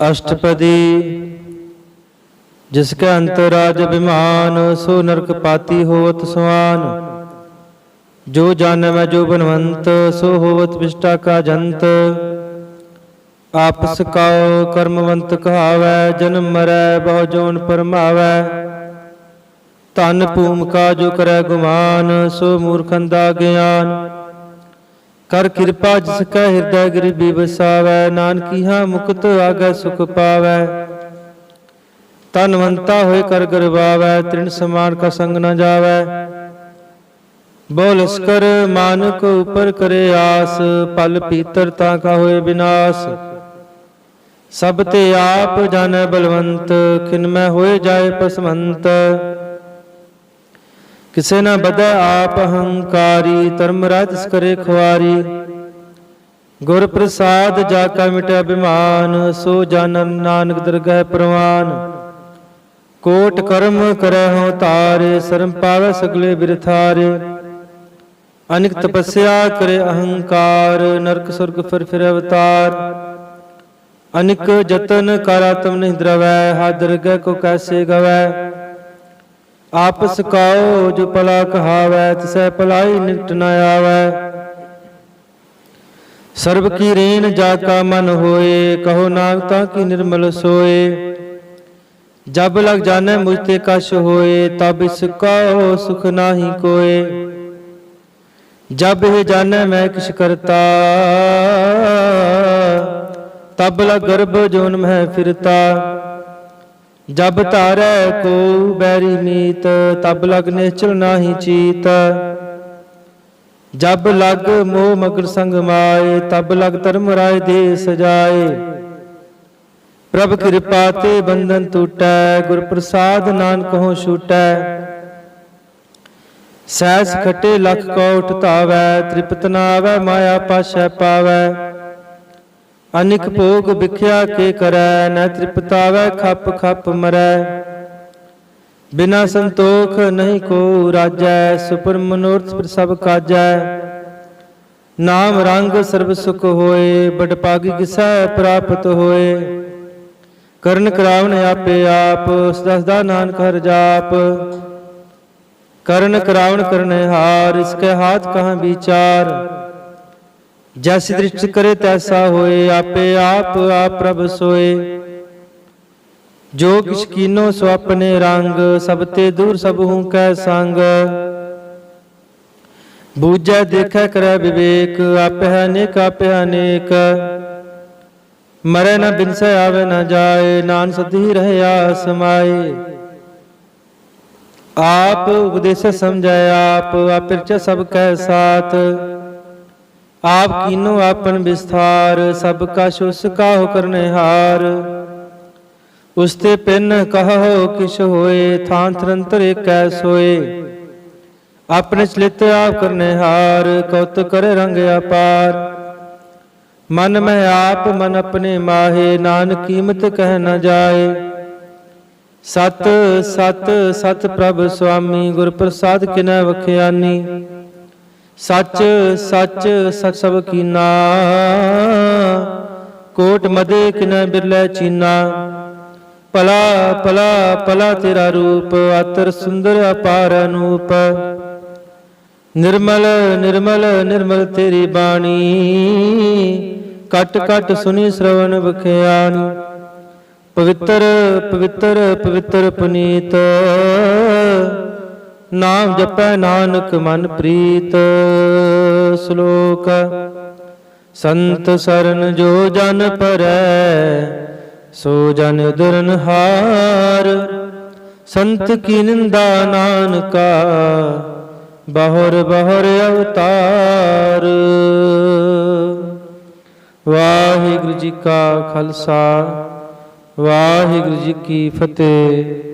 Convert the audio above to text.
अष्टपदी जिसके अंतराज अभिमान सो नरक पाती होवत समान जो जान मैं जो बनवंत सो होवत विष्टा का जंत आपस काओ कर्मवंत कहावै जन्म मरै बहु जोन परमावै ਧਨ ਭੂਮਿਕਾ ਜੋ ਕਰੈ ਗੁਮਾਨ ਸੋ ਮੂਰਖੰ ਦਾ ਗਿਆਨ ਕਰ ਕਿਰਪਾ ਜਿਸ ਕੈ ਹਿਰਦੈ ਗਰੀਬੀ ਵਸਾਵੈ, ਨਾਨਕੀ ਹਾਂ ਮੁਕਤ ਆਗੈ ਸੁਖ ਪਾਵੈ। ਤਨਵੰਤਾ ਹੋਏ ਕਰ ਗਰਵਾਵੈ, ਤ੍ਰਿਣ ਸਮਾਨ ਕਾ ਸੰਗ ਨ ਜਾਵੈ। ਬੋਲ ਕਰ ਮਾਨਕ ਉਪਰ ਕਰੇ ਆਸ, ਪਲ ਪੀਤਰ ਤਾਂ ਕਾ ਹੋਏ ਵਿਨਾਸ਼ ਸਭ ਤੇ ਆਪ ਜਾਣੈ ਬਲਵੰਤ ਕਿਨ ਮੈਂ ਹੋਏ ਜਾਏ ਪਸਮੰਤ। ਕਿਸੇ ਨਾ ਬਦੈ ਆਪ ਹੰਕਾਰੀ, ਧਰਮ ਰਾਜ ਕਰੇ ਖੁਆਰੀ। ਗੁਰ ਪ੍ਰਸਾਦ ਜਾ ਕਾ ਮਿਟਿਆ ਬਿਮਾਨ, ਸੋ ਜਾਨਨ ਨਾਨਕ ਦਰਗਹਿ ਪ੍ਰਵਾਨ। ਕੋਟ ਕਰਮ ਕਰੈ ਹਉ ਤਾਰੇ, ਸਰਮ ਪਾਵੈ ਸਗਲੇ ਬਿਰਥਾਰੇ। ਅਨਿਕ ਤਪੱਸਿਆ ਕਰੇ ਅਹੰਕਾਰ, ਨਰਕ ਸੁਰਗ ਫਿਰ ਫਿਰ ਅਵਤਾਰ। ਅਨਿਕ ਜਤਨ ਕਰ ਆਤਮ ਨਹੀਂ ਦਰਵੈ ਹਾ ਦਰਗਹਿ ਕੋ ਕੈਸੇ ਗਵੈ। ਆਪ ਕਾਓ ਜੋ ਭਲਾ ਕਹਾਵੈ, ਤਿਸੈ ਭਲਾਈ ਨਿਕਟ ਨ ਆਵੈ। ਸਰਬ ਕੀ ਰੇਨ ਜਾ ਕਾ ਮਨ ਹੋਏ, ਕਹੋ ਨਾਨਕ ਤਾਂ ਕੀ ਨਿਰਮਲ ਸੋਏ। ਜਬ ਲਗ ਜਾਣੈ ਮੁਝ ਤੇ ਕਛ ਹੋਏ, ਤਬ ਇਸ ਕਾਓ ਸੁਖ ਨਾਹੀ ਕੋਏ। ਜਬ ਇਹ ਜਾਣੈ ਮੈਂ ਕਿਛ ਕਰਤਾ, ਤਬ ਲਗ ਗਰਭ ਜੋਨ ਮਹਿ ਫਿਰਤਾ। ਜਬ ਧਾਰੈ ਕੋ ਬੈਰੀ ਮੀਤ, ਤਬ ਲਗ ਨਿਚਲ ਨਾਹੀ ਚੀਤ। ਜਬ ਲਗ ਮੋਹ ਮਗਰ ਸੰਗ ਮਾਏ, ਤਬ ਲਗ ਧਰਮ ਰਾਏ ਦੇ ਸਜਾਏ ਪ੍ਰਭ ਕਿਰਪਾ ਤੇ ਬੰਧਨ ਟੂਟੈ, ਗੁਰ ਪ੍ਰਸਾਦ ਨਾਨਕ ਹੋ ਛੂਟੈ। ਸਹਿਜ ਖਟੇ ਲਖ ਕੋਟ ਧਾਵੈ ਤ੍ਰਿਪਤ ਨਾ ਮਾਇਆ ਪਾਸ਼ੈ ਪਾਵੈ। ਅਨਿਕ ਭੋਗ ਵਿਖਿਆ ਕੇ ਕਰੈ, ਨ ਤ੍ਰਿਪਤਾਵੈ ਖੱਪ ਖੱਪ ਮਰੈ। ਬਿਨਾ ਸੰਤੋਖ ਨਹੀਂ ਕੋ ਰਾਜੈ ਸੁਪਰ ਮਨੋਰਥ ਪਰ ਸਭ ਕਾਜੈ। ਨਾਮ ਰੰਗ ਸਰਬ ਸੁਖ ਹੋਏ ਬੜ ਪਾਗੀ ਕਿਸੈ ਪ੍ਰਾਪਤ ਹੋਏ। ਕਰਨ ਕਰਾਵਨ ਆਪੇ ਆਪ ਸਦਾ ਸਦਾ ਨਾਨਕ ਹਰ ਜਾਪ। ਕਰਨ ਕਰਾਵਨ ਕਰਨੇ ਹਾਰ ਇਸਕੇ ਹਾਥ ਕਹਾਂ ਵਿਚਾਰ। ਜੈਸੀ ਦ੍ਰਿਸ਼ਟ ਕਰੇ ਤੈਸਾ ਹੋਏ ਆਪੇ ਆਪ ਆਪ ਪ੍ਰਭ ਸੋਏ। ਜੋ ਕਿਛ ਕੀਨੋ ਸੋ ਆਪਣੇ ਰੰਗ ਸਭ ਤੇ ਦੂਰ ਸਭ ਹੂੰ ਕੈ ਸੰਗ। ਬੂਝੈ ਦੇਖੈ ਕਰੈ ਵਿਵੇਕ ਆਪੇ ਅਨੇਕ ਆਪੇ ਅਨੇਕ। ਮਰੈ ਨ ਬਿਨਸੈ ਆਵੇ ਨ ਜਾਏ। ਨਾਨ ਸਦੀ ਰਹਿਆ ਸਮਾਏ ਆਪ ਉਪਦੇਸ ਸਮਝੈ ਆਪ ਆਪੇ ਚ ਸਭ ਕੈ ਸਾਥ। ਆਪ ਕੀਨੋ ਆਪਨ ਵਿਸਥਾਰ, ਸਭ ਕਾ ਸੁਸ ਕਾਹੁ ਕਰਨੇ ਹਾਰ। ਉਸ ਤੇ ਪਿੰਨ ਕਹੋ ਕਿਛ ਹੋਏ, ਥਾਂ ਤਰੰਤਰ ਏਕੈ ਸੋਏ ਆਪਣੇ ਚਲਿਤ ਆਪ ਕਰਨੇ ਹਾਰ, ਕਉਤ ਕਰੇ ਰੰਗ ਅਪਾਰ। ਮਨ ਮੈਂ ਆਪ, ਮਨ ਆਪਣੇ ਮਾਹੇ, ਨਾਨਕ ਕੀਮਤ ਕਹਿ ਨਾ ਜਾਏ। ਸਤ ਸਤ ਸਤ ਪ੍ਰਭ ਸੁਆਮੀ ਗੁਰ ਪ੍ਰਸਾਦ ਕਿਨੈ ਵਖਿਆਨੀ। ਸੱਚ ਸੱਚ ਸਚ ਸਭ ਕੀਨਾ। ਕੋਟ ਮਦੇ ਕਿਨੈ ਬਿਰਲੇ ਚੀਨਾ। ਭਲਾ ਭਲਾ ਭਲਾ ਤੇਰਾ ਰੂਪ ਅਤਰ ਸੁੰਦਰ ਅਪਾਰ ਅਨੂਪ। ਨਿਰਮਲ ਨਿਰਮਲ ਨਿਰਮਲ ਤੇਰੀ ਬਾਣੀ। ਕਟ ਕਟ ਸੁਨੀ ਸ਼ਰਵਣ ਬਖਿਆਣੀ ਪਵਿੱਤਰ ਪਵਿੱਤਰ ਪਵਿੱਤਰ ਪੁਨੀਤ। ਨਾਮ ਜਪੈ ਨਾਨਕ ਮਨ ਪ੍ਰੀਤ, ਸ਼ਲੋਕ। ਸੰਤ ਸਰਨ ਜੋ ਜਨ ਪਰੈ ਸੋ ਜਨ ਉਦਰਨ ਹਾਰ। ਸੰਤ ਕੀ ਨਿੰਦਾ ਨਾਨਕਾ, ਬਹੁਰ ਬਹੁਰ ਅਵਤਾਰ। ਵਾਹਿਗੁਰੂ ਜੀ ਕਾ ਖਾਲਸਾ, ਵਾਹਿਗੁਰੂ ਜੀ ਕੀ ਫਤਿਹ।